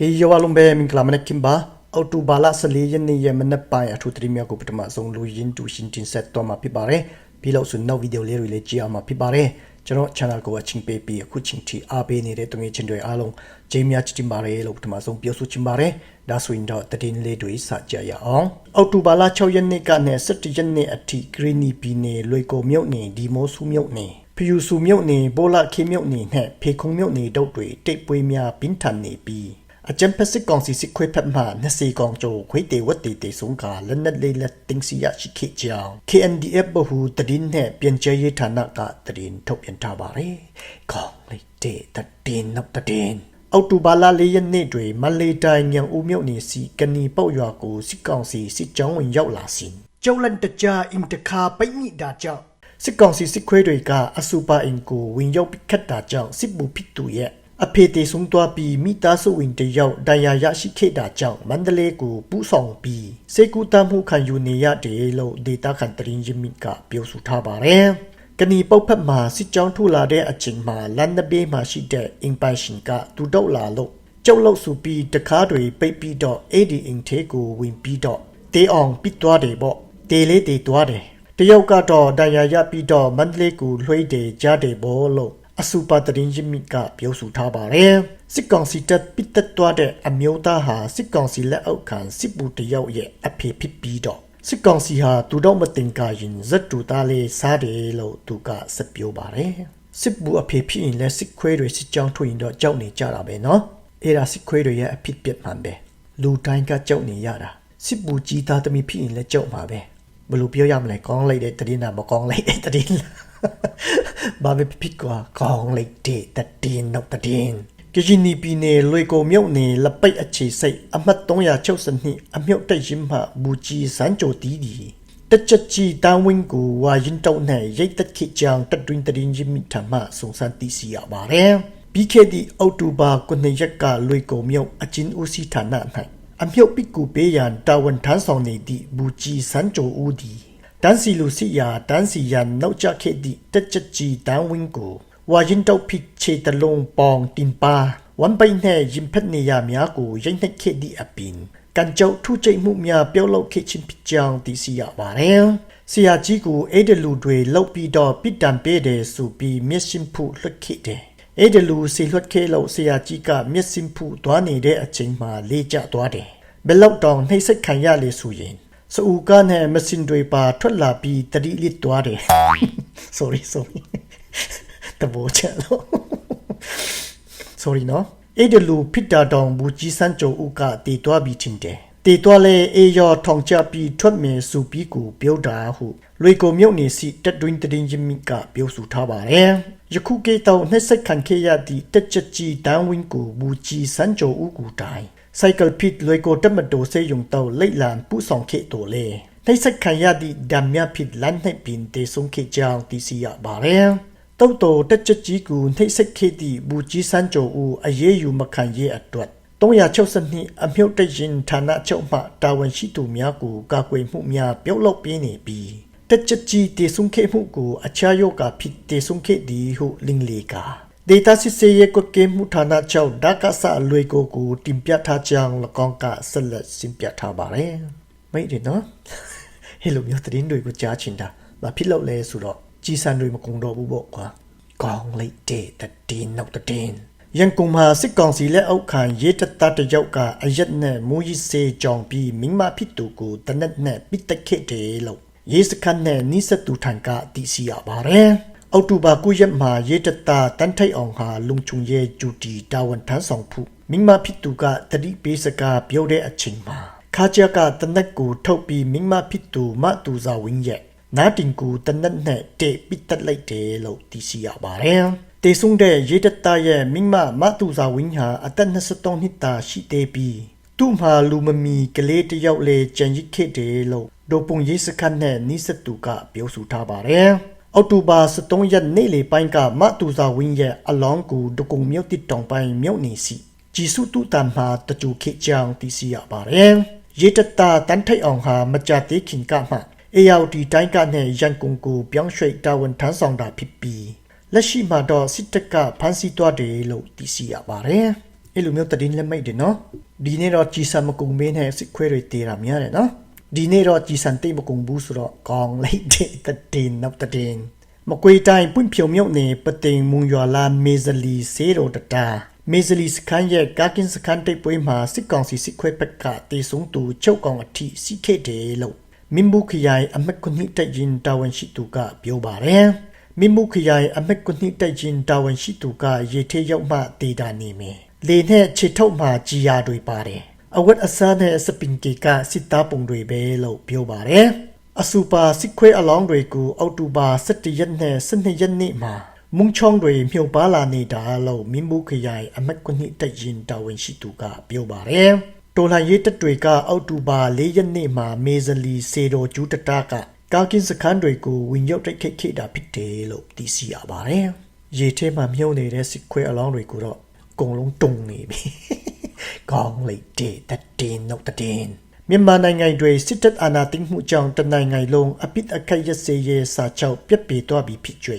ဟေးယောဝလုံးပဲမင်္ဂလာမနက်ကင်ပါအော်တိုဘာလ14ရက်နေ့ရက်မနက်ပိုင်းအထူးသတိများကိုပထမဆုံးလူရင်းတူရှင်းတင်ဆက်တော့မှာဖြစ်ပါတယ်ပြီးလို့ဆိုနောက်ဗီဒီယိုလေးတွေလည်းကြည့်အောင်မှာဖြစ်ပါတယ်ကျွန်တော် channel ကိုအချင်းပေးပြီးအခုချင်းတီအားပေးနေတဲ့တုံးချင်းတွေအားလုံးဂျိမ်းများချစ်တင်ပါတယ်လို့ပထမဆုံးပြောဆိုချင်ပါတယ်ဒါဆိုရင်တော့တည်င်းလေးတွေစကြရအောင်အော်တိုဘာလ6ရက်နေ့ကနေ17ရက်နေ့အထိဂရီနီပြည်နယ်လွေကိုမြုပ်နေဒီမိုဆူမြုပ်နေဖျူစုမြုပ်နေပိုလာခေမြုပ်နေနဲ့ဖေခုံမြုပ်နေတုတ်တွေတိတ်ပွေးများပြင်းထန်နေပြီး အကြံဖက်စစ်ကောင်စီစစ်ခွေးဖက်မှနစီကောင်ကျိုခွေးတေဝတ်တေတေဆုံးကလက်နက်လေးလက်တင်းစီရရှိခေကြောင် KNDF ဘဟုတည်င်းနဲ့ပြန်ကျဲရေးဌာနကတည်င်းထုတ်ပြန်ထားပါတယ်။ခေါင်းလေးတေတည်င်းနောက်တည်င်းအောက်တိုဘာလ၄ရက်နေ့တွင်မလေးတိုင်းညံဦးမြို့နယ်စီကနီပေါက်ရွာကိုစစ်ကောင်စီစစ်ကြောင်းဝင်ရောက်လာစဉ်ကျုံလန်တကြားအင်တခါပိတ်မိတာကြောင့်စစ်ကောင်စီစစ်ခွေးတွေကအစူပါအင်ကိုဝင်ရောက်ပစ်ခတ်တာကြောင့်စစ်ဘူဖြစ်သူရဲ့ အဖေတေဆုံးသွားပြီးမိသားစုဝင်တယောက်ဒဏ်ရာရရှိခဲ့တာကြောင့်မန္တလေးကိုပူးဆောင်ပြီးစေကူတမှုခံယူနေရတယ်လို့ဒေတာခန်တရင်ရမီကပြောဆိုထားပါတယ်။ကနီပုတ်ဖက်မှာစစ်ကြောင်းထူလာတဲ့အချိန်မှာလန်နဘေးမှာရှိတဲ့အင်ပိုင်ရှင်ကတူတော့လာလို့ကျုပ်လို့ဆိုပြီးတကားတွေပိတ်ပြီးတော့အဲ့ဒီအင်ထဲကိုဝင်ပြီးတော့တေးအောင်ပစ်သွားတယ်ပေါ့တေးလေးတေးသွားတယ်တယောက်ကတော့ဒဏ်ရာရပြီးတော့မန္တလေးကိုလွှဲတယ်ကြားတယ်ပေါ့လို့ အစူပါတရင်ရမီကပြောဆိုထားပါတယ်စစ်ကောင်စီတပ်ပစ်တက်သွားတဲ့အမျိုးသားဟာစစ်ကောင်စီလက်အောက်ခံစစ်ဘူးတယောက်ရဲ့အဖေဖြစ်ပြီးတော့စစ်ကောင်စီဟာသူတော့မတင်ကာရင်ဇက်တူသားလေးစားတယ်လို့သူကစပြောပါတယ်စစ်ဘူးအဖေဖြစ်ရင်လည်းစစ်ခွေးတွေစစ်ကြောင်းထွက်ရင်တော့ကြောက်နေကြတာပဲเนาะအဲ့ဒါစစ်ခွေးတွေရဲ့အဖြစ်ပြက်မှန်ပဲလူတိုင်းကကြောက်နေရတာစစ်ဘူးကြီးသားသမီးဖြစ်ရင်လည်းကြောက်မှာပဲဘယ်လိုပြောရမလဲကောင်းလိုက်တဲ့တည်င်းနာမကောင်းလိုက်တဲ့တည်င်း ဘာပဲဖြစ်ကွာကောင်းလိုက်တဲ့တည်င်းနောက်တည်င်းကကြီးနီပြည်နယ်လွေကိုမြုပ်နေလပိတ်အခြေစိတ်အမှတ်362အမြုပ်တက်ရင်မှဘူကြီးစန်းကြိုတီးဒီတချက်ကြီးတန်ဝင်းကိုဝါရင်တောက်နဲ့ရိတ်တက်ခိကြောင်တက်တွင်တရင်ကြီးမိထမစုံစမ်းသိစီရပါတယ်ပြီးခဲ့သည့်အောက်တိုဘာ9ရက်ကလွေကိုမြုပ်အချင်းဦးစီးဌာန၌အမြုပ်ပိကူပေးရန်တာဝန်ထမ်းဆောင်နေသည့်ဘူကြီးစန်းကြိုဦးသည်တ န်းစီလူစီယာတန်းစီရန်နောက်ကျခဲ့သည့်တက်ချက်ကြီးတန်ဝင်းကိုဝါရင်တောက်ဖိချေတလုံးပေါင်တင်ပါဝန်ပိုင်နဲ့ရင်ဖက်နေရများကိုရိတ်နှက်ခဲ့သည့်အပင်ကန်ကြောက်ထုချိတ်မှုများပြုတ်လောက်ခဲ့ခြင်းဖြစ်ကြောင်းသိရှိရပါတယ်ဆရာကြီးကိုအဲ့ဒလူတွေလောက်ပြီးတော့ပြစ်ဒဏ်ပေးတယ်ဆိုပြီးမျက်စိဖုလွှတ်ခဲ့တယ်အဲ့ဒလူစီလွှတ်ခဲ့လို့ဆရာကြီးကမျက်စိဖုသွားနေတဲ့အချိန်မှာလေးကျသွားတယ်ဘယ်လောက်တောင်နှိမ့်ဆက်ခံရလေဆိုရင် စအူကနဲ့မစင်တွေပါထွက်လာပြီးတတိလစ်သွားတယ် sorry sorry တဘောချလို့ sorry နော်အဲ့ဒီလူဖိတာတောင်ဘူကြီးစန်းကြိုဦးကတည်သွားပြီးချင်းတယ်တည်သွားလဲအေရောထောင်ချပြီးထွက်မယ်စုပြီးကိုပြောတာဟုလွေကိုမြုပ်နေစီတက်တွင်းတရင်ရမီကပြောဆိုထားပါတယ်ယခုကေတောင်နှက်ဆက်ခံခဲ့ရသည့်တက်ချက်ကြီးတန်းဝင်းကိုဘူကြီးစန်းကြိုဦးကူတိုင် စိုက်ကယ်ပစ်လွေကိုတက်မတိုစေယုံတောက်လိတ်လန်ပူဆောင်ခဲ့တော်လေနှိက်ဆက်ခံရသည့်ဓမ္မဖြစ်လန်းနှိပ်ပင်တေဆုံးခဲ့ကြောင်းသိရှိရပါတယ်တုတ်တော်တက်ချက်ကြီးကိုနှိပ်စက်ခဲ့သည့်ဘူကြီးစန်းကြိုဦးအရေးယူမခံရဲ့အတွက်362အမြုပ်တရင်ဌာနချုပ်မှတာဝန်ရှိသူများကိုကာကွယ်မှုများပြုလုပ်ပေးနေပြီးတက်ချက်ကြီးတေဆုံးခဲ့မှုကိုအခြားယောဂဖြစ်တေဆုံးခဲ့သည်ဟုလင်းလေကာ ဒေတာစစ်စေးရဲ့ကွက်ကဲမှုဌာနချုပ်ဒါကဆအလွေကိုကိုတင်ပြထားကြောင်းလကောင်းကဆက်လက်ရှင်းပြထားပါတယ်မိတ်တယ်နော်ဟဲ့လိုမျိုးသတင်းတွေကိုကြားချင်တာဘာဖြစ်လို့လဲဆိုတော့ကြီးစံတွေမကုံတော့ဘူးပေါ့ကွာကောင်းလိုက်တဲ့တည်နောက်တည်ရန်ကုန်မှာစစ်ကောင်စီလက်အောက်ခံရဲတပ်သားတယောက်ကအရက်နဲ့မူကြီးစေကြောင်ပြီးမိမဖြစ်သူကိုတနက်နဲ့ပိတ်တက်ခဲ့တယ်လို့ရဲစခန်းနဲ့နိစတူထံကသိရှိရပါတယ် အောက်တိုဘာ9ရက်မှာရဲတပ်သားတန်းထိုက်အောင်ဟာလုံချုံရဲဂျူတီတာဝန်ထမ်းဆောင်ဖို့မိမဖြစ်သူကတတိပေးစကားပြောတဲ့အချိန်မှာခါကြကတနက်ကိုထုတ်ပြီးမိမဖြစ်သူမတူစာဝင်းရဲ့နာတင်ကိုတနက်နဲ့တေပိတက်လိုက်တယ်လို့သိရှိရပါတယ်။တေဆုံတဲ့ရေတတရဲ့မိမမတူစာဝင်းဟာအသက်23နှစ်သားရှိသေးပြီးသူ့မှာလူမမီကလေးတယောက်လေကြံရစ်ခဲ့တယ်လို့ဒိုပုံရေးစခန်းနဲ့နိစတူကပြောဆိုထားပါတယ်။ အောက်တိုဘာ23ရက်နေ့လေပိုင်းကမတူစာဝင်းရဲ့အလောင်းကိုဒကုံမြုပ်တစ်တောင်ပိုင်းမြုပ်နေစီဂျီစုတူတန်မှာတကြူခေကြောင်သိရှိရပါတယ်။ရေတတတန်ထိုက်အောင်ဟာမကြသေးခင်ကမှအေယာတီတိုင်းကနဲ့ရန်ကုန်ကိုပြောင်းရွှေ့တာဝန်ထမ်းဆောင်တာဖြစ်ပြီးလက်ရှိမှာတော့စစ်တပ်ကဖမ်းဆီးသွားတယ်လို့သိရှိရပါတယ်။အဲ့လိုမျိုးတည်င်းလက်မိတ်တယ်နော်ဒီနေ့တော့ကြည်စံမကုံမင်းနဲ့စစ်ခွဲတွေတေးတာများတယ်နော် ဒီနေ့တော့ကြည်စံတိတ်မကုံဘူးဆိုတော့ကောင်းလိုက်တဲ့တည်င်းနောက်တည်င်းမကွေတိုင်းပွင့်ဖြုံမြုပ်နေပတိန်မွန်ရွာလာမေဇလီစေရိုတတာမေဇလီစခန်းရဲ့ကာကင်စခန်းတိတ်ပွဲမှာစစ်ကောင်စီစစ်ခွဲဘက်ကတေဆုံးသူချုပ်ကောင်အထိစီခဲ့တယ်လို့မင်းဘူးခရိုင်အမက်ကွန်ဟိတက်ရင်တာဝန်ရှိသူကပြောပါတယ်မင်းဘူးခရိုင်အမက်ကွန်ဟိတက်ရင်တာဝန်ရှိသူကရေထဲရောက်မှတေတာနေမယ်လေနဲ့ခြေထုတ်မှကြီးရတွေပါတယ် အဝတ်အစားနဲ့စပင်ကေကစစ်သားပုံတွေပဲလို့ပြောပါတယ်အစူပါစစ်ခွဲအလောင်းတွေကိုအောက်တိုဘာ17ရက်နဲ့12ရက်နေ့မှာမုံချောင်းတွေမြုပ်ပါလာနေတာလို့မင်းဘူးခရိုင်အမက်ကွန်ဟိတက်ရင်တာဝန်ရှိသူကပြောပါတယ်တော်လှန်ရေးတပ်တွေကအောက်တိုဘာ၄ရက်နေ့မှာမေဇလီစေတော်ကျူးတတာကကာကင်စခန်းတွေကိုဝင်ရောက်တိုက်ခိုက်ခဲ့တာဖြစ်တယ်လို့သိရှိရပါတယ်။ရေထဲမှာမြုပ်နေတဲ့စစ်ခွဲအလောင်းတွေကိုတော့အကုန်လုံးတုံနေပြီ။ ကောင်းလိုက်တဲ့တတင်တော့တတင်မြန်မာနိုင်ငံတွေစစ်တပ်အာဏာသိမ်းမှုကြောင့်တနိုင်ငံလုံးအပိတ်အခတ်ရစေရေးစာချုပ်ပြတ်ပြေသွားပြီဖြစ်ကြွေ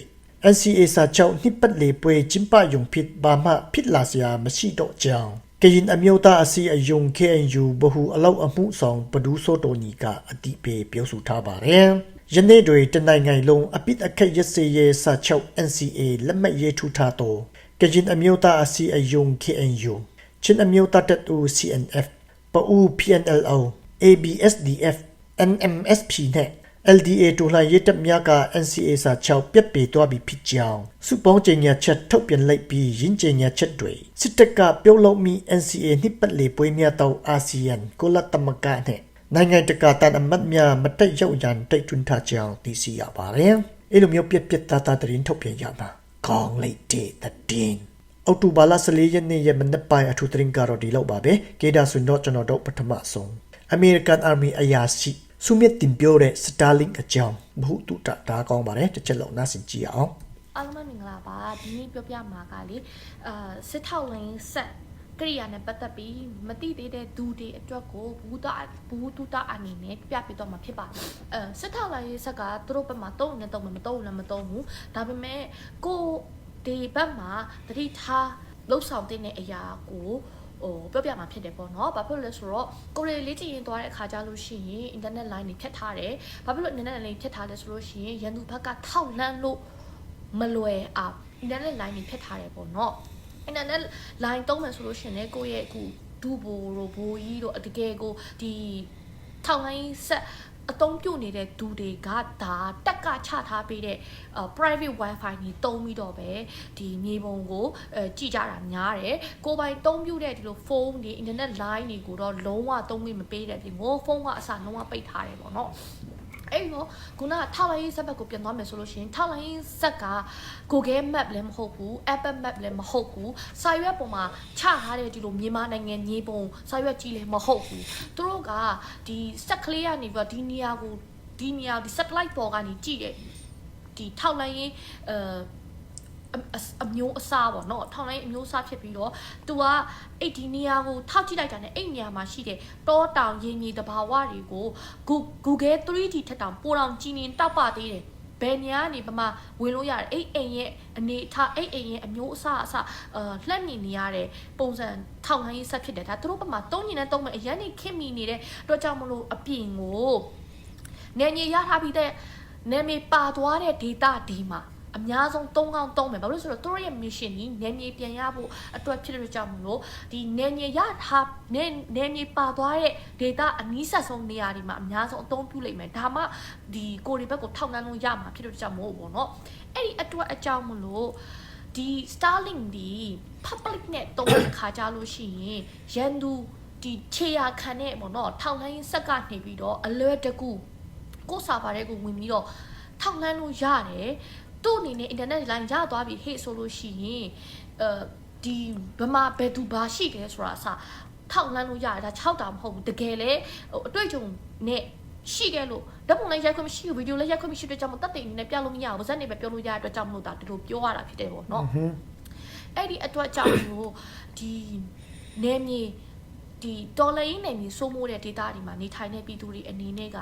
NCA စာချုပ်နှစ်ပတ်လေပွဲကျင်းပယုံဖြစ်ဘာမှဖြစ်လာစရာမရှိတော့ကြောင်းကရင်အမျိုးသားအစီအယုံ KNU ဘဟုအလောက်အမှုဆောင်ပဒူးစောတော်ညီကအတိပေပြောဆိုထားပါတယ်။ယနေ့တွေတနိုင်ငံလုံးအပိတ်အခက်ရစေရေးစာချုပ် NCA လက်မှတ်ရေးထိုးထားတော့ကရင်အမျိုးသားအစီအယုံ KNU ချင်းအမျိုးသားတပ်ဦး CNF ပအူ PNLO ABSDF NMSP နဲ့ LDA တူလှန်ရေးတပ်များက NCA စာချုပ်ပြတ်ပေသွားပြီဖြစ်ကြောင်းစုပေါင်းကြေညာချက်ထုတ်ပြန်လိုက်ပြီးရင်းကြေညာချက်တွေစစ်တပ်ကပြုတ်လုံးမီ NCA နှစ်ပတ်လေပွဲများတော့အာဆီယံကိုလတ်တမကနဲ့နိုင်ငံတကာတန်အမတ်များမတက်ရောက်ရန်တိုက်တွန်းထားကြောင်းသိရှိရပါတယ်။အဲလိုမျိုးပြက်ပြက်သားသားသတင်းထုတ်ပြန်ရမှာကောင်းလိုက်တဲ့သတင်း အောက်တိုဘာလ14ရက်နေ့ရဲ့မနက်ပိုင်းအထူးသတင်းကတော့ဒီလောက်ပါပဲ။ကေဒါဆွန်တော့ကျွန်တော်တို့ပထမဆုံးအမေရိကန်အာမီအရာရှိဆုမြတ်တင်ပြောတဲ့စတာလင်အကြောင်းဘုတုတဒါကောင်းပါတယ်တစ်ချက်လောက်နားဆင်ကြည့်အောင်အားလုံးပဲမင်္ဂလာပါဒီနေ့ပြောပြမှာကလေအာစစ်ထောက်လိုင်းဆက်ကရိယာနဲ့ပတ်သက်ပြီးမတိသေးတဲ့ဒူတွေအတွက်ကိုဘူးတာဘူးတူတာအနေနဲ့ပြပြပေးတော့မှာဖြစ်ပါတယ်အဲစစ်ထောက်လိုင်းဆက်ကသူတို့ဘက်မှာတုံးနေတုံးမမတုံးလည်းမတုံးဘူးဒါပေမဲ့ကို ဒီဘက်မှာတတိထားလှုပ်ဆောင်တဲ့အရာကိုဟိုပြောပြမှာဖြစ်တယ်ပေါ့နော်။ဘာဖြစ်လို့လဲဆိုတော့ကိုရီလေးကြည့်ရင်သွားတဲ့အခါကျလို့ရှိရင် internet line တွေဖြတ်ထားတယ်။ဘာဖြစ်လို့ internet line ဖြတ်ထားလဲဆိုလို့ရှိရင်ရန်သူဘက်ကထောက်လန့်လို့မလွယ်အောင် internet line တွေဖြတ်ထားတယ်ပေါ့နော်။ internet line သုံးမယ်ဆိုလို့ရှိရင်လည်းကိုယ့်ရဲ့အခုဒူဘိုတို့ဘိုးကြီးတို့တကယ်ကိုဒီထောက်လိုင်းဆက် အသုံးပြုနေတဲ့သူတွေကဒါတက်ကချထားပေးတဲ့ private wifi ကြီးတုံးပြီးတော့ပဲဒီမြေပုံကိုအဲကြည့်ကြတာများတယ်ကိုယ်ပိုင်တုံးပြုတဲ့ဒီလိုဖုန်းတွေ internet line တွေကိုတော့လုံးဝတုံးခွင့်မပေးတဲ့ပြင်မို့ဖုန်းကအစလုံးဝပိတ်ထားတယ်ပေါ့နော် အဲ့တော့ခုနကထောက်လိုင်းဆက်ဘက်ကိုပြန်သွားမယ်ဆိုလို့ရှိရင်ထောက်လိုင်းဆက်က Google Map လည်းမဟုတ်ဘူး Apple Map လည်းမဟုတ်ဘူးစာရွက်ပေါ်မှာချထားတဲ့ဒီလိုမြန်မာနိုင်ငံမြေပုံစာရွက်ကြီးလည်းမဟုတ်ဘူးသူတို့ကဒီဆက်ကလေးကနေပြီးတော့ဒီနေရာကိုဒီနေရာဒီ satellite ပေါ်ကနေကြည့်တဲ့ဒီထောက်လိုင်းရေးအဲအ အမျိုးအစားပေါ့နော်ထောင်လိုက်အမျိုးအစားဖြစ်ပြီးတော့ तू ကအဲ့ဒီနေရာကိုထောက်ကြည့်လိုက်တာ ਨੇ အဲ့နေရာမှာရှိတဲ့တောတောင်ရေမြေတဘာဝတွေကို Google 3D ထက်တောင်ပိုတောင်ကြီးနေတောက်ပသေးတယ်ဘယ်နေရာကနေပမာဝင်လို့ရတယ်အဲ့အိမ်ရဲ့အနေထားအဲ့အိမ်ရဲ့အမျိုးအစားအစအာလှက်မြင်နေရတဲ့ပုံစံထောင်ဟိုင်းဆက်ဖြစ်တယ်ဒါသူတို့ပမာတုံးညင်နဲ့တုံးမယ်အရင်နေခင်မိနေတဲ့အတွက်ကြောင့်မလို့အပြင်ကိုနေညရထားပြီးတဲ့နေမီပါသွားတဲ့ data ဒီမှာ အများဆုံး၃កောင်းသုံးမယ်ဘာလို့လဲဆိုတော့သူတို့ရဲ့ mission ကြီးနယ်မြေပြန်ရဖို့အတွက်ဖြစ်တဲ့ကြောင့်မလို့ဒီနယ်မြေရထားနယ်နယ်မြေပါသွားတဲ့ data အနည်းဆက်ဆုံးနေရာတွေမှာအများဆုံးအသုံးပြုလိုက်မယ်ဒါမှဒီကိုရီဘက်ကိုထောက်နှမ်းလို့ရမှာဖြစ်တဲ့ကြောင့်မို့ပေါ့နော်အဲ့ဒီအတွက်အကြောင်းမလို့ဒီ Starlink ဒီ public နဲ့တုံးတဲ့ခါကြလို့ရှိရင်ရန်သူဒီခြေရခံတဲ့ပေါ့နော်ထောက်လှမ်းရေးဆက်ကနေပြီးတော့အလွယ်တကူကိုစာပါတဲ့ကိုဝင်ပြီးတော့ထောက်လှမ်းလို့ရတယ် သူ့အနေနဲ့ internet line ရသွားပြီဟေ့ဆိုလို့ရှိရင်အဲဒီဘမဘယ်သူဘာရှိတယ်ဆိုတာအစထောက်လန်းလို့ရတယ်ဒါ6တာမဟုတ်ဘူးတကယ်လေဟိုအတွေ့အကြုံနဲ့ရှိခဲ့လို့ဓာတ်ပုံလည်းရိုက်ခွင့်မရှိဘူးဗီဒီယိုလည်းရိုက်ခွင့်မရှိတဲ့ကြောင့်မတက်တဲ့အနေနဲ့ပြလို့မရဘူးဇက်နေပဲပြောလို့ရတဲ့အတွက်ကြောင့်မလို့ဒါဒီလိုပြောရတာဖြစ်တယ်ပေါ့နော်အဲ့ဒီအတွက်ကြောင့်လို့ဒီနေမြေဒီတော်လိုင်းနေမြေစိုးမိုးတဲ့ data တွေမှာနေထိုင်တဲ့ပြည်သူတွေအနေနဲ့က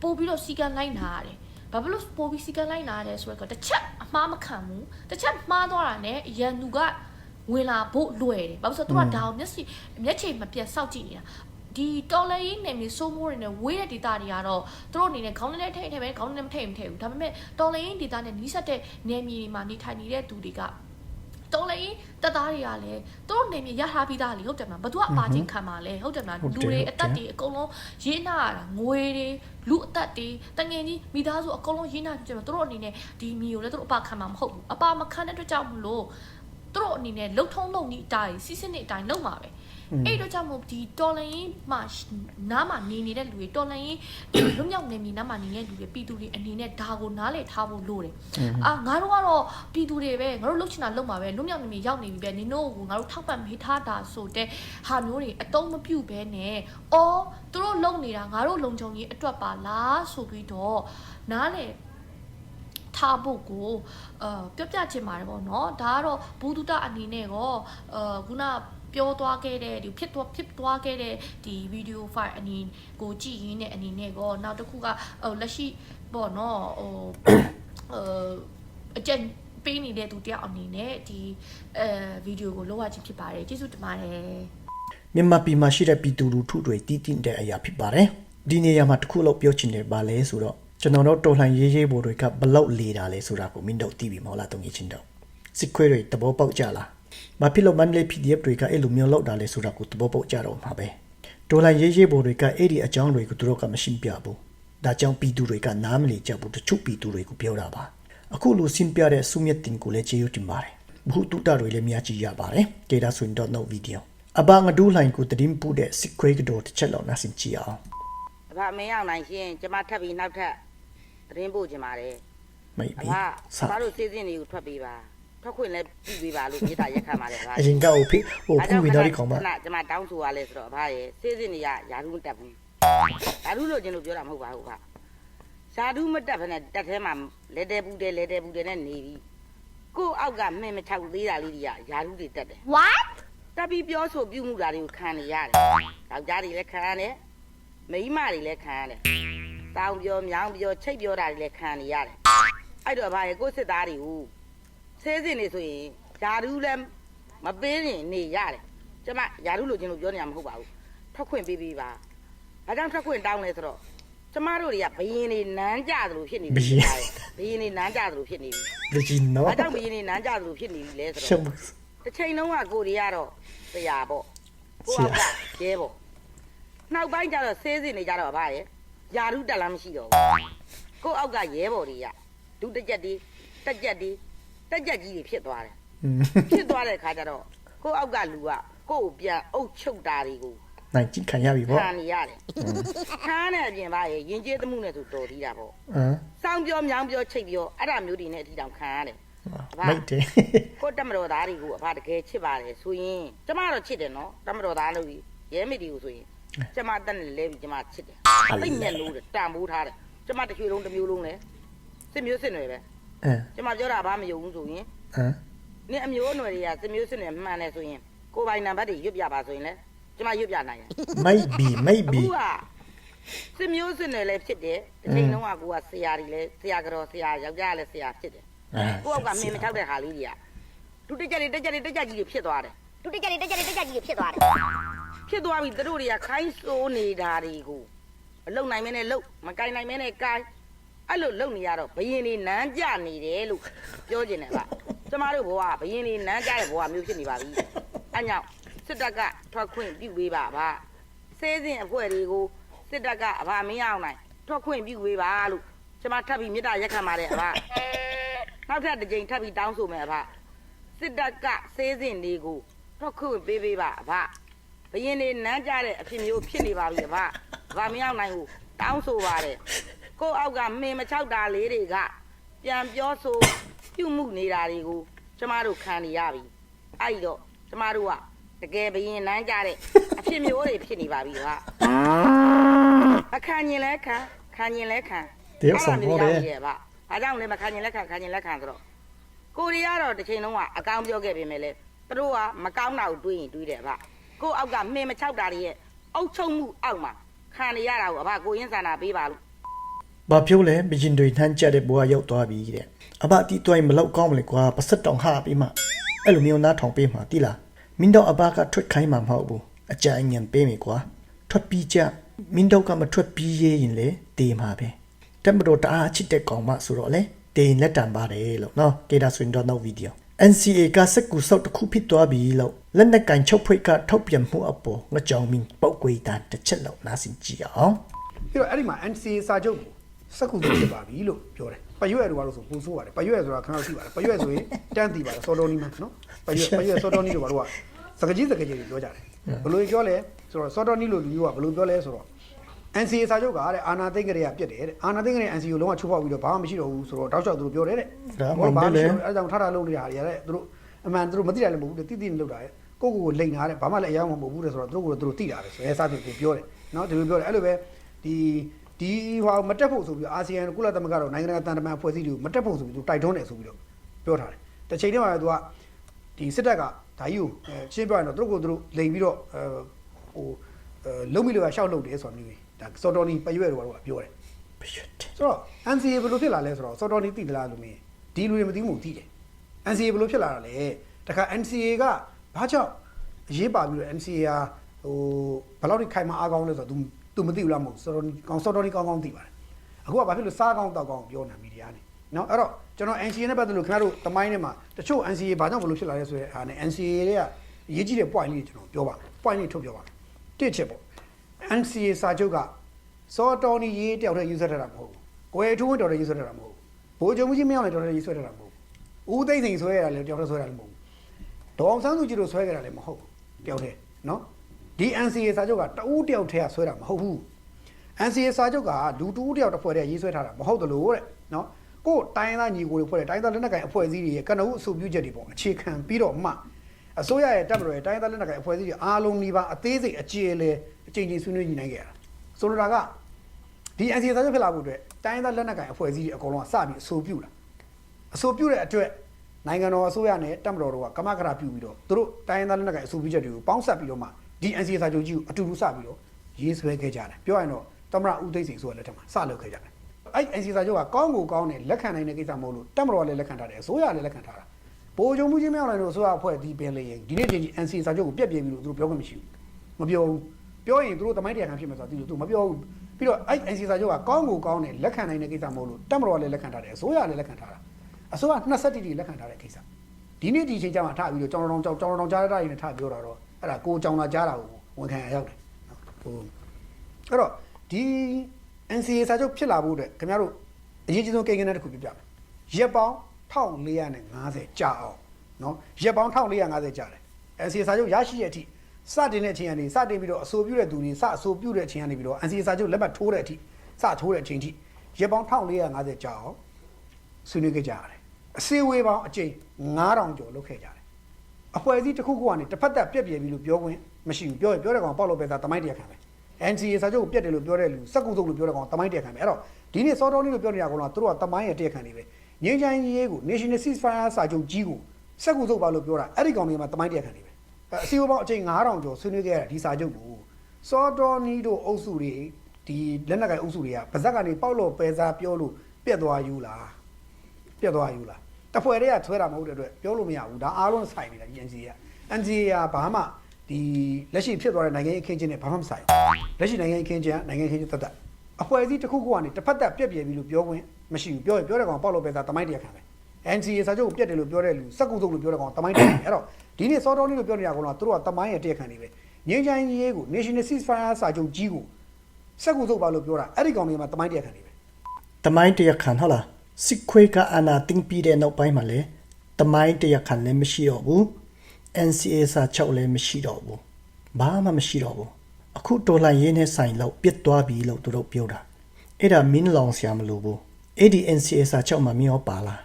ပို့ပြီးတော့စီကံလိုက်နာရတယ် ဘာဖြစ်လို့ပိုပြီးစီကံလိုက်နာရဲဆိုတော့တစ်ချက်အမှားမခံဘူးတစ်ချက်မှားသွားတာ ਨੇ ရန်သူကဝင်လာဖို့လွယ်တယ်ဘာလို့လဲဆိုတော့သူကဒါကိုမျက်စိမျက်ခြေမပြတ်စောက်ကြည့်နေတာဒီတော်လေးရေးနေမျိုးစိုးမိုးတွေနဲ့ဝေးတဲ့ဒေတာတွေကတော့သူတို့အနေနဲ့ခေါင်းနဲ့ထိတ်ထိတ်ပဲခေါင်းနဲ့မထိတ်မထိတ်ဘူးဒါပေမဲ့တော်လေးရေးဒေတာနဲ့နီးစပ်တဲ့နေမြေတွေမှာနေထိုင်နေတဲ့သူတွေက တော်လေတက်သားတွေကလည်းသူတို့နေမြေရထားပြီးသားလေဟုတ်တယ်မလားဘသူကအပါချင်းခံပါလဲဟုတ်တယ်မလားဟုတ်တယ်လူတွေဟုတ်တယ်အသက်တွေအကုန်လုံးရင်းနာရတာငွေတွေလူအသက်တွေတငယ်ကြီးမိသားစုအကုန်လုံးရင်းနာကြတယ်သူတို့အနေနဲ့ဒီမြေကိုလည်းသူတို့အပါခံမှာမဟုတ်ဘူးအပါမခံတဲ့အတွက်ကြောင့်မလို့သူတို့အနေနဲ့လှုပ်ထုံးလုပ်နေအတိုင်းစီစစ်နေအတိုင်းလုပ်မှာပဲ အဲ့တော့ကြောင့်မို့ဒီတော်လန်ရင်မှာနားမှာနေနေတဲ့လူတွေတော်လန်ရင်ဒီလွတ်မြောက်နေမြေနားမှာနေတဲ့လူတွေပြည်သူတွေအနေနဲ့ဒါကိုနားလေထားဖို့လိုတယ်အာငါတို့ကတော့ပြည်သူတွေပဲငါတို့လှုပ်ချင်တာလှုပ်မှာပဲလွတ်မြောက်နေမြေရောက်နေပြီပဲနင်တို့ကငါတို့ထောက်ပံ့မေးထားတာဆိုတဲ့ဟာမျိုးတွေအတုံးမပြုတ်ပဲနဲ့အော်သူတို့လုံနေတာငါတို့လုံခြုံရေးအတွက်ပါလားဆိုပြီးတော့နားလေထားဖို့ကိုအာပြောပြချင်ပါတယ်ပေါ့နော်ဒါကတော့ဘူဒုတအနေနဲ့ကောအာခုန ပြောသွားခဲ့တဲ့ဒီဖြစ်သွားဖြစ်သွားခဲ့တဲ့ဒီဗီဒီယိုဖိုင်အနေကိုကြည့်ရင်းနဲ့အနေနဲ့ကောနောက်တစ်ခုကဟိုလက်ရှိပေါ့နော်ဟိုအာအကျဉ်ပေးနေတဲ့သူတယောက်အနေနဲ့ဒီအဲဗီဒီယိုကိုလောက်ရချင်းဖြစ်ပါတယ်ကျေးဇူးတင်ပါတယ်မြန်မာပြည်မှာရှိတဲ့ပြည်သူလူထုတွေတည်တည်တဲ့အရာဖြစ်ပါတယ်ဒီနေရာမှာတစ်ခုလောက်ပြောချင်တယ်ပါလဲဆိုတော့ကျွန်တော်တို့တော်လှန်ရေးရေးဘော်တွေကဘလောက်လေတာလဲဆိုတာကိုမင်းတို့သိပြီမဟုတ်လားတုံးကြီးချင်းတို့စစ်ခွေးတွေတဘောပေါက်ကြလား ဘာဖြစ်လို့မန္တလေး PDF တွေကအဲ့လိုမျိုးလောက်တာလဲဆိုတာကိုတဘောပေါက်ကြတော့မှာပဲတော်လှန်ရေးရေးဘော်တွေကအဲ့ဒီအကြောင်းတွေကိုသူတို့ကမရှင်းပြဘူးဒါကြောင့်ပြည်သူတွေကနားမလည်ကြဘူးတချို့ပြည်သူတွေကိုပြောတာပါအခုလိုရှင်းပြတဲ့စုမြတ်တင်ကိုလည်းကျေးဇူးတင်ပါတယ်ဘုသူတတွေလည်းများကြည့်ရပါတယ်ကေဒါဆွင်တော့ no video အဘငဒူးလိုင်းကိုတည်င်းပူတဲ့စစ်ခွေးကတော့တစ်ချက်လောက်နားဆင်ကြည့်အောင်အဖမင်းအောင်နိုင်ရှင်ကျမထပ်ပြီးနောက်ထပ်သတင်းပို့ချင်ပါတယ်မိတ်အပြီးဖစဘာလို့စေးစင်းတွေကိုထွက်ပေးပါ ထွက်ခွင့်လည်းပြုပေးပါလို့မြေတားရက်ခတ်ပါတယ်ဗျာအရင်ကဟိုဖိဟိုဖူဝီနာရီခေါင်းပါခဏကျမတောင်းဆိုရလဲဆိုတော့အဖရဲ့စေးစင်းတွေကယာရုမတက်ဘူးယာရုလို့ကျင်လို့ပြောတာမဟုတ်ပါဘူးဗျာယာရုမတက်ဖ ೇನೆ တက်ထဲမှာလဲတဲပူတယ်လဲတဲပူတယ်နဲ့နေပြီကို့အောက်ကမင်းမချောက်သေးတာလေးတွေကယာရုတွေတက်တယ် what တက်ပြီးပြောဆိုပြုမှုတာတွေကိုခံနေရတယ်ယောက်ျားတွေလည်းခံရတယ်မိန်းမတွေလည်းခံရတယ်တောင်းပြောမြောင်းပြောချိတ်ပြောတာတွေလည်းခံနေရတယ်အဲ့တော့ဗါရဲ့ကိုယ့်စစ်သားတွေကို ဆဲစင်နေဆိုရင်ယာရုလည်းမပေးရင်နေရတယ်ကျမယာရုလို့ချင်းလို့ပြောနေရမှာမဟုတ်ပါဘူးထွက်ခွင့်ပေးပေးပါဘာကြောင့်ထွက်ခွင့်တောင်းလဲဆိုတော့ကျမတို့တွေကဘယင်းနေနန်းကြသလိုဖြစ်နေပြီဘယင်းနေနန်းကြသလိုဖြစ်နေပြီဒီဂျင်းနော်ဘာကြောင့်ဘယင်းနေနန်းကြသလိုဖြစ်နေပြီလဲဆိုရှုံတော့တစ်ချိန်လုံးကကိုရီးယားတော့ဆရာပေါ့ကိုအောက်ကကျဲပေါ့နောက်ပိုင်းကျတော့ဆေးစင်နေကြတော့ဗါရဲ့ယာရုတက်လားမရှိတော့ဘူးကိုအောက်ကရဲဘော်တွေကဒုတက်ကြက်တွေတက်ကြက်တွေ တက်ကြက်ကြီးတွေဖြစ်သွားတယ်อืมဖြစ်သွားတဲ့ခါကျတော့ကိုအောက်ကလူကကိုကိုပြန်အုပ်ချုပ်တာတွေကိုနိုင်ကြည့်ခံရပြီပေါ့ခံနေရတယ်ခါနဲ့အပြင်ဗါရဲ့ရင်ကျေးသမှုနဲ့ဆိုတော်သေးတာပေါ့ဟမ်စောင်းပြောမြောင်းပြောချိတ်ပြောအဲ့ဒါမျိုးတွေနဲ့အထီတောင်ခံရတယ်မိတ်တယ်ကိုတက်မတော်သားတွေကိုအဖတကယ်ချစ်ပါတယ်ဆိုရင်ကျမတော့ချစ်တယ်နော်တက်မတော်သားလို့ရဲမိတီကိုဆိုရင်ကျမတက်နဲ့လဲပြီးကျမချစ်တယ်သိမျက်လို့တယ်တန်ဖိုးထားတယ်ကျမတစ်ချွေလုံးတစ်မျိုးလုံးလဲစစ်မျိုးစစ်နွယ်ပဲ အမ်ကျမပြောတာဘာမယုံဘူးဆိုရင်ဟမ်နင်အမျိုးအနွယ်တွေကစစ်မျိုးစစ်နွယ်မှန်တယ်ဆိုရင်ကိုယ်ပိုင်နံပါတ်တွေရွတ်ပြပါဆိုရင်လဲကျမရွတ်ပြနိုင်တယ်မိတ်ဘီမိတ်အဘီခုကစစ်မျိုးစစ်နွယ်လည်းဖြစ်တယ်တစ်ချိန်လုံးကကိုကဆရာကြီးလဲဆရာကြော်ဆရာယောက်ျားလည်းဆရာဖြစ်တယ်ကိုယ့်အောက်ကမင်းမထောက်တဲ့ဟာလေးတွေကသူတက်ကြတယ်တက်ကြတယ်တက်ကြကြီးတွေဖြစ်သွားတယ်တူတက်ကြတယ်တက်ကြတယ်တက်ကြကြီးဖြစ်သွားတယ်ဖြစ်သွားပြီသူတို့တွေကခိုင်းစိုးနေတာတွေကိုမလုံနိုင်မဲနဲ့လုံမကင်နိုင်မဲနဲ့ကိုင် အဲ့လိုလုံနေရတော့ဘယင်းနေနန်းကြနေတယ်လို့ပြောကျင်တယ်ဗျကျမတို့ဘဝကဘယင်းနေနန်းကြတဲ့ဘဝမျိုးဖြစ်နေပါပြီအဲ့ကြောင့်စစ်တပ်ကထွက်ခွင့်ပြုပေးပါဗျဆဲစဉ်အဖွဲ့တွေကိုစစ်တပ်ကအဗမင်းအောင်နိုင်ထွက်ခွင့်ပြုပေးပါလို့ကျမထပ်ပြီးမေတ္တာရက်ခံပါတယ်အဗနောက်ထပ်တစ်ကြိမ်ထပ်ပြီးတောင်းဆိုမယ်အဗစစ်တပ်ကစေးစင်တွေကိုထွက်ခွင့်ပေးပေးပါအဖဘရင်နေနန်းကြတဲ့အဖြစ်မျိုးဖြစ်နေပါပြီအဖဗာမရောက်နိုင်ဘူးတောင်းဆိုပါတယ် ကိုယ့်အောက်ကမင်းမချောက်တာလေးတွေကပြန်ပြောဆိုပြုမှုနေတာတွေကိုကျမတို့ခံနေရပြီအဲ့ဒီတော့ကျမတို့ကတကယ်ဘရင်နန်းကြတဲ့အဖြစ်မျိုးတွေဖြစ်နေပါပြီဗာအခါညင်လဲခံခံညင်လဲခံတယောက်ဆောင်ဟောတယ်ရဲ့ဗာဘာကြောင့်လဲမခံညင်လဲခံခံညင်လဲခံဆိုတော့ကိုရီးယားတော့တစ်ချိန်လုံးကအကောင်းပြောခဲ့ပေမဲ့လေသူတို့ကမကောင်းတာကိုတွေးရင်တွေးတယ်ဗျကိုယ့်အောက်ကမှင်မချောက်တာတွေရဲ့အုတ်ချုပ်မှုအောက်မှာခံနေရတာကိုအဘကိုရင်းစာနာပေးပါလို့ ဘာပြောလဲဘဂျင်တွေထမ်းကြတဲ့ဘွားရောက်သွားပြီတဲ့အဘအတီးတွိုင်းမလောက်ကောင်းမလဲကွာပစက်တောင်ဟာပြီးမှအဲ့လိုမျိုးနားထောင်ပေးမှာတိလားမင်းတို့အဘကထွက်ခိုင်းမှာမဟုတ်ဘူးအကြံဉာဏ်ပေးမိကွာထွက်ပြီးကြမင်းတို့ကမထွက်ပြီးရေးရင်လေတေးမှာပဲတက်မတော်တအားချစ်တဲ့ကောင်မဆိုတော့လေတေးလက်တံပါတယ်လို့နော်ကေဒါဆွင်တော့နောက်ဗီဒီယို NCA ကစက်ကူစောက်တစ်ခုဖြစ်သွားပြီလို့လက်နက်ကန်ချုပ်ဖွေကထောက်ပြန်မှုအပေါ်ငကြောင်မင်းပောက်ကွေးတာတစ်ချက်လောက်နားဆင်ကြည့်အောင်ပြီးတော့အဲ့ဒီမှာ NCA စာချုပ်ကို စက္ကူစုဖြစ်ပါပြီလို့ပြောတယ်ပရွက်တို့ကတော့ဆိုပူဆိုးပါတယ်ပရွက်ဆိုတာခဏသိပါတယ်ပရွက်ဆိုရင်တန်းတီပါတယ်စောတော်နီးမှာနော်ပရွက်ပရွက်စောတော်နီးတို့ဘာလို့ကစကကြီးစကကြီးတွေပြောကြတယ်ဘယ်လိုပြောလဲဆိုတော့စောတော်နီးလို့လူမျိုးကဘယ်လိုပြောလဲဆိုတော့ NCA စာချုပ်ကတဲ့အာနာသိန်းကလေးကပြက်တယ်တဲ့အာနာသိန်းကလေး NCA ကိုလုံးဝချိုးဖောက်ပြီးတော့ဘာမှမရှိတော့ဘူးဆိုတော့တောက်လျှောက်သူတို့ပြောတယ်တဲ့ဒါမှမဟုတ်လေအဲကြောင့်ထထလုံးနေတာတွေတဲ့သူတို့အမှန်သူတို့မသိတယ်လည်းမဟုတ်ဘူးတဲ့တိတိနဲ့လောက်တာတဲ့ကိုကိုကိုလိန်တာတဲ့ဘာမှလည်းအယောင်မဟုတ်ဘူးတဲ့ဆိုတော့သူတို့ကိုသူတို့သိတာပဲဆိုရဲစသဖြင့်ကိုပြောတယ်နော်ဒီလိုပြောတယ်အဲ့လိုပဲဒီ ဒီဟိုမတက်ဖို့ဆိုပြီးအာဆီယံကုလသမဂ္ဂတော့နိုင်ငံတကာတန်တမန်အဖွဲ့အစည်းတွေကိုမတက်ဖို့ဆိုပြီးသူတိုက်တွန်းတယ်ဆိုပြီးတော့ပြောထားတယ်တစ်ချိန်တည်းမှာသူကဒီစစ်တပ်ကဒါကြီးကိုအဲရှင်းပြရင်တော့သူတို့ကိုသူတို့လိန်ပြီးတော့အဲဟိုအဲလုံးမိလို့ကရှောက်လုပ်တယ်ဆိုတာမျိုးဒါစော်တော်နီပရွဲ့တော့ကပြောတယ်ပရွတ်တယ်ဆိုတော့ NCA ဘယ်လိုဖြစ်လာလဲဆိုတော့စော်တော်နေသိသလားလို့မင်းဒီလူတွေမသိဘူးသိတယ် NCA ဘယ်လိုဖြစ်လာတာလဲတခါ NCA ကဘာကြောင့်အရေးပါပြီးတော့ NCA ဟာဟိုဘယ်လောက်ထိခိုင်မာအားကောင်းလဲဆိုတော့ तू तू မသိဘူးလားမဟုတ်စော်တော်နေကောင်းစော်တော်နေကောင်းကောင်းသိပါတယ်အခုကဘာဖြစ်လို့စားကောင်းတောက်ကောင်းပြောနေမီဒီယာနေနော်အဲ့တော့ကျွန်တော် NCA နဲ့ပတ်သက်လို့ခင်ဗျားတို့တမိုင်းထဲမှာတချို့ NCA ဘာကြောင့်ဘယ်လိုဖြစ်လာလဲဆိုတဲ့အားနဲ့ NCA တွေကအရေးကြီးတဲ့ point လေးကျွန်တော်ပြောပါမယ် point လေးထုတ်ပြောပါမယ်တစ်ချက်ပေါ့ NCA စာချုပ်ကစောတော်နီရေးတယောက်တည်းယူဆထားတာမဟုတ်ဘူး။ကိုယ်အထူးဝင်တော်တည်းယူဆထားတာမဟုတ်ဘူး။ဘိုးချုပ်ကြီးမင်းအောင်လည်းတော်တည်းယူဆထားတာမဟုတ်ဘူး။ဦးသိန်းစိန်ဆွဲရတာလည်းတယောက်တည်းဆွဲတာလည်းမဟုတ်ဘူး။ဒေါအောင်ဆန်းစုကြည်တို့ဆွဲကြတာလည်းမဟုတ်ဘူး။တယောက်တည်းနော်။ ဒီ NCA စာချုပ်ကတဦးတယောက်တည်းကဆွဲတာမဟုတ်ဘူး။ NCA စာချုပ်ကလူတူတယောက်တစ်ဖွဲ့တည်းရေးဆွဲထားတာမဟုတ်သလိုတဲ့နော်။ကိုယ်တိုင်းရင်းသားညီကိုတွေဖွဲ့တဲ့တိုင်းရင်းသားလက်နက်ကိုင်အဖွဲ့အစည်းတွေရဲ့ကနဦးအဆိုပြုချက်တွေပေါ့အခြေခံပြီးတော့မှအစိုးရရဲ့တပ်မတော်ရဲ့တိုင်းရင်းသားလက်နက်ကိုင်အဖွဲ့အစည်းတွေအားလုံးဒီပါအသေးစိတ်အကျေအလဲအချိန်ချင်းဆွေးနွေးညှိနှိုင်းခဲ့ရတာဆိုလိုတာကဒီ NCA စာချုပ်ဖြစ်လာဖို့အတွက်တိုင်းရင်းသားလက်နက်ကိုင်အဖွဲ့အစည်းတွေအကုန်လုံးကစပြီးအဆိုပြုတာအဆိုပြုတဲ့အတွက်နိုင်ငံတော်အစိုးရနဲ့တပ်မတော်တို့ကကမကရာပြုပြီးတော့သူတို့တိုင်းရင်းသားလက်နက်ကိုင်အဆိုပြုချက်တွေကိုပေါင်းစပ်ပြီးတော့မှ ဒီ NCA စာချုပ်ကြီးကိုအတူတူစပြီးတော့ရေးဆွဲခဲ့ကြတယ်ပြောရရင်တော့သမရဦးသိန်းစိန်ဆိုတဲ့လက်ထက်မှာစလုပ်ခဲ့ကြတယ်အဲ့ NCA စာချုပ်ကကောင်းကိုကောင်းတယ်လက်ခံနိုင်တဲ့ကိစ္စမဟုတ်လို့တပ်မတော်ကလည်းလက်ခံထားတယ်အစိုးရကလည်းလက်ခံထားတာဘိုးချုပ်မှုချင်းမြောက်နိုင်လို့အစိုးရအဖွဲ့ဒီပင်လေရင်ဒီနေ့ချိန်ကြီး NCA စာချုပ်ကိုပြက်ပြဲပြီးလို့သူတို့ပြောခွင့်မရှိဘူးမပြောဘူးပြောရင်သူတို့တမိုင်းတရားခံဖြစ်မှာဆိုတော့သူတို့မပြောဘူးပြီးတော့အဲ့ NCA စာချုပ်ကကောင်းကိုကောင်းတယ်လက်ခံနိုင်တဲ့ကိစ္စမဟုတ်လို့တပ်မတော်ကလည်းလက်ခံထားတယ်အစိုးရကလည်းလက်ခံထားတာအစိုးရ27တီလက်ခံထားတဲ့ကိစ္စဒီနေ့ဒီချိန်ကျမှထပြီးတော့ကျောင်းတော်ကျောင်းကျောင်းတော်ကြားရတာတွေနဲ့ထပြောတာတော့ အဲ့ဒါကိုကျောင်းလာကြားတာကိုဝန်ခံရရောက်တယ်နော်ဟိုအဲ့တော့ဒီ NCA စာချုပ်ဖြစ်လာဖို့အတွက်ခင်ဗျားတို့အရေးကြီးဆုံးကိန်းဂဏန်းတစ်ခုပြပြမယ်ရက်ပေါင်း1450ကြာအောင်နော်ရက်ပေါင်း1450ကြာတယ် NCA စာချုပ်ရရှိတဲ့အထိစတင်တဲ့အချိန်ကနေစတင်ပြီးတော့အဆိုပြုတဲ့သူတွေစအဆိုပြုတဲ့အချိန်ကနေပြီးတော့ NCA စာချုပ်လက်မှတ်ထိုးတဲ့အထိစထိုးတဲ့အချိန်ထိရက်ပေါင်း1450ကြာအောင်ဆွေးနွေးခဲ့ကြရတယ်အစည်းအဝေးပေါင်းအကြိမ်9000ကျော်လုပ်ခဲ့ကြတယ် အဖွဲ့အစည်းတစ်ခုခုကနေတစ်ဖက်သက်ပြက်ပြယ်ပြီးလို့ပြောခွင့်မရှိဘူးပြောရင်ပြောတဲ့ကောင်ပေါက်လို့ပဲသားတမိုင်းတရားခံပဲ NCA စာချုပ်ကိုပြက်တယ်လို့ပြောတဲ့လူစက်ကူစုပ်လို့ပြောတဲ့ကောင်တမိုင်းတရားခံပဲအဲ့တော့ဒီနေ့စောတော်လေးလို့ပြောနေတာကတော့သူတို့ကတမိုင်းရဲ့တရားခံတွေပဲငင်းချိုင်းရေးကို National Ceasefire စာချုပ်ကြီးကိုစက်ကူစုပ်ပါလို့ပြောတာအဲ့ဒီကောင်တွေကမှတမိုင်းတရားခံတွေပဲအဲ့အစည်းအဝေးပေါင်းအကြိမ်9000ကျော်ဆွေးနွေးခဲ့ရတဲ့ဒီစာချုပ်ကိုစောတော်နီးတို့အုပ်စုတွေဒီလက်နက်ကိုင်အုပ်စုတွေကဗဇက်ကနေပေါက်လို့ပဲစားပြောလို့ပြက်သွားယူလားပြက်သွားယူလား တပွဲတည်းကဆွဲတာမဟုတ်တဲ့အတွက်ပြောလို့မရဘူးဒါအားလုံးဆိုင်နေတာ NCA က NCA ကဘာမှဒီလက်ရှိဖြစ်သွားတဲ့နိုင်ငံရေးအခင်းချင်းနဲ့ဘာမှမဆိုင်ဘူးလက်ရှိနိုင်ငံရေးအခင်းချင်းကနိုင်ငံရေးအခင်းချင်းတတ်တတ်အဖွဲ့အစည်းတစ်ခုခုကနေတစ်ဖက်သက်ပြက်ပြယ်ပြီးလို့ပြောခွင့်မရှိဘူးပြောရင်ပြောတဲ့ကောင်ပေါက်လို့ပဲသားတမိုင်းတရားခံပဲ NCA စာချုပ်ကိုပြက်တယ်လို့ပြောတဲ့လူစက်ကူစုပ်လို့ပြောတဲ့ကောင်တမိုင်းတရားခံအဲ့တော့ဒီနေ့စောတော်လေးလို့ပြောနေတာကတော့သူတို့ကတမိုင်းရဲ့တရားခံတွေပဲငင်းချိုင်းရေးကို National Ceasefire စာချုပ်ကြီးကိုစက်ကူစုပ်ပါလို့ပြောတာအဲ့ဒီကောင်တွေကမှတမိုင်းတရားခံတွေပဲတမိုင်းတရားခံဟုတ်လား စစ်ခွေးကအာနာတင်းပြီးတဲ့နောက်ပိုင်းမှာလေတမိုင်းတရားခံလည်းမရှိတော့ဘူး NCA စာချုပ်လည်းမရှိတော့ဘူးဘာမှမရှိတော့ဘူးအခုတော်လှန်ရေးနဲ့ဆိုင်လောက်ပြစ်သွားပြီလို့သူတို့ပြောတာအဲ့ဒါမင်းလောင်ဆရာမလို့ဘူးအဲ့ဒီ NCA စာချုပ်မှာမင်းရောပါလား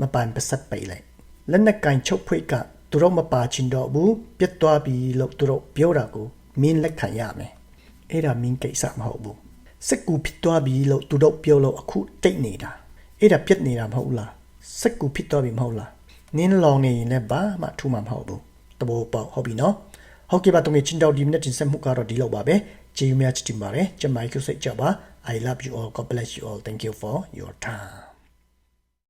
မပန်ပစတ်ပိတ်လိုက်လက်နက်ကင်ချုပ်ဖွေကသူတို့မပါချင်တော့ဘူးပြစ်သွားပြီလို့သူတို့ပြောတာကိုမင်းလက်ခံရမယ်အဲ့ဒါမင်းကိစ္စမဟုတ်ဘူးစက်ကူဖြစ်သွားပြီလို့သူတို့ပြောလို့အခုတိတ်နေတာ အဲ့ဒါပြက်နေတာမဟုတ်လားစက်ကူဖြစ်သွားပြီမဟုတ်လားနင်းလောင်နေရင်လည်းဘာမှထူမှာမဟုတ်ဘူးတဘောပေါက်ဟုတ်ပြီနော်ဟုတ်ကဲ့ပါတုံးချင်းတောက်ဒီမိနစ်တင်ဆက်မှုကတော့ဒီလောက်ပါပဲကျေးဇူးများချစ်တင်ပါတယ်ကျမကြီးစိတ်ကြပါ I love you all God bless you all thank you for your time